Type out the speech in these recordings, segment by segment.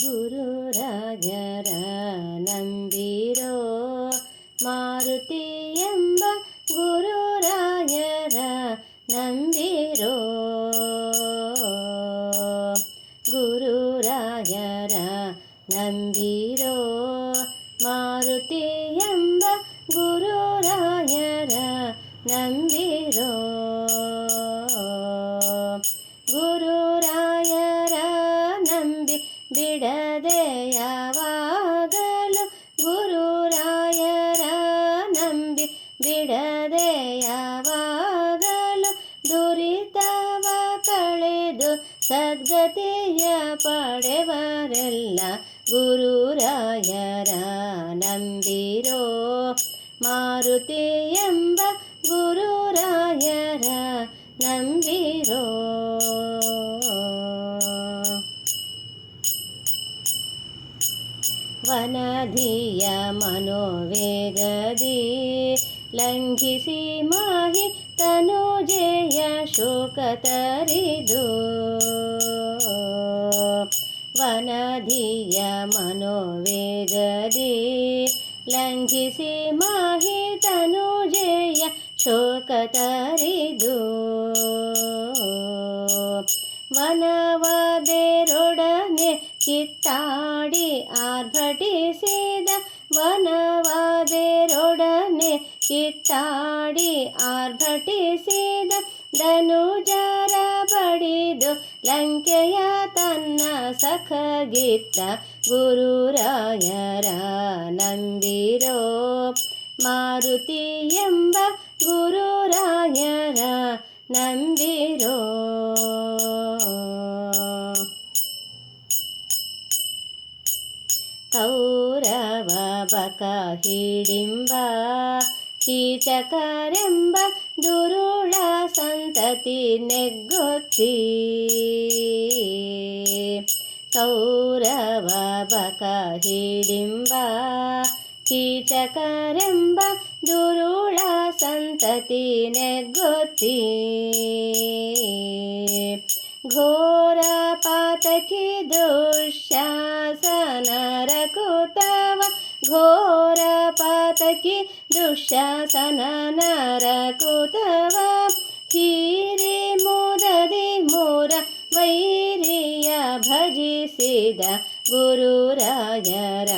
ಗುರುರಾಜರ ನಂಬಿರೋ ಮಾರುತಿ ಎಂಬ ಗುರುರಾಯರ ನಂಬಿರೋ ಗುರುರಾಯರ ನಂಬಿರೋ ಮಾರುತಿ ಎಂಬ ಗುರುರಾಯರ ನಂಬಿರೋ ಸದ್ಗತಿಯ ಪಡೆವರೆಲ್ಲ ಗುರುರಾಯರ ನಂಬಿರೋ ಮಾರುತಿ ಎಂಬ ಗುರುರಾಯರ ನಂಬಿರೋ. ವನಧಿಯ ಮನೋವೇಗದಿ ಲಂಘಿಸಿ ಮಾಹಿ ತನುಜೆಯ ಶೋಕ ತರಿದು ವನಧಿಯ ಮನೋವೇಗದಿ ಲಂಘಿಸಿ ಮಾಹಿ ತನುಜೆಯ ಶೋಕ ತರಿದು ವನವಾದೆರೊಡನೆ ಕಿತ್ತಾಡಿ ಆರ್ಭಟಿಸಿದ ವನವಾದೆರೊಡನೆ ಕಿತ್ತಾಡಿ ಆರ್ಭಟಿಸಿದ ಧನುಜರ ಬಡಿದು ಲಂಕೆಯ ತನ್ನ ಸಖಗಿತ್ತ ಗುರುರಾಯರ ನಂಬಿರೋ ಮಾರುತಿ ಎಂಬ ಗುರುರಾಯರ ನಂಬಿರೋ. ಕೌರವ ಬಕ ಹಿಡಿಂಬ ಕೀಚಕರೆಂಬ ದುರುಳ ಸಂತತಿ ನೆಗ್ಗೊತ್ತಿ ಕೌರವ ಬಕ ಹಿಡಿಂಬ ಕೀಚಕರೆಂಬ ದುರುಳ ಸಂತತಿ ನೆಗ್ಗೊತ್ತಿ ಘೋರ ಪಾತಕಿ ದುಶ್ಯಾಸನರ ಕುತವ ಘೋರ ಪಾತಕಿ ದುಶ್ಯಾಸನ ನರ ಕುತವ ಹೀರಿ ಮುದದಿ ಮೋರ ವೈರಿಯ ಭಜಿಸಿದ ಗುರುರಾಯರ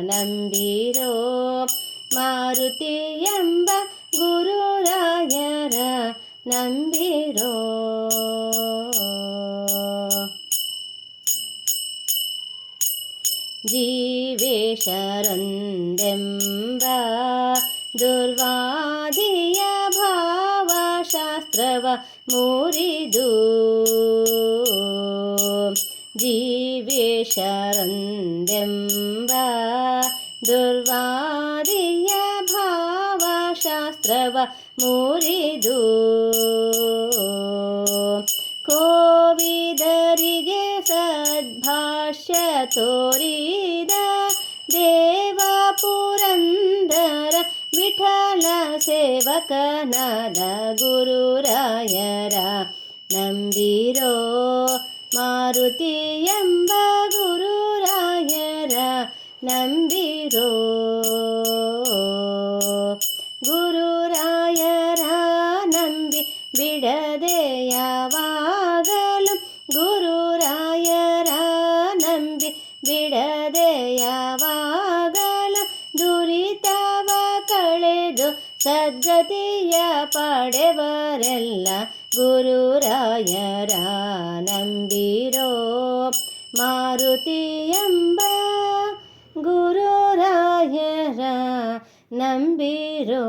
ನಂಬಿರೋ. ಮಾರುತಿ ಎಂಬ ಗುರುರಾಯರ ನಂಬಿರೋ. ಜೀವೇಶರೊಂದೆಂಬ ದುರ್ವಾದಿಯ ಭಾವಶಾಸ್ತ್ರವ ಮುರಿದು ಜೀವೇಶರೊಂದೆಂಬ ದುರ್ವಾದಿಯ ಭಾವಶಾಸ್ತ್ರವ ಮುರಿದು ಕೋವಿದರಿಗೆ ಸದ್ಭಾಷ್ಯ ತೋರಿದ ವಿಠಲ ಸೇವಕನಾದ ಗುರುರಾಯರ ನಂಬಿರೋ ಮಾರುತಿ ಎಂಬ ಗುರುರಾಯರ ನಂಬಿರೋ ಗುರುರಾಯರ ನಂಬಿ ಬಿಡದೆ ಯಾವಾಗಲೂ ಗುರುರಾಯರ ನಂಬಿ ಬಿಡದೆ ಯಾವಾಗಲೂ ಸದ್ಗತಿಯ ಪಡೆವರೆಲ್ಲ ಗುರುರಾಯರ ನಂಬಿರೋ ಮಾರುತಿ ಎಂಬ ಗುರುರಾಯರ ನಂಬಿರೋ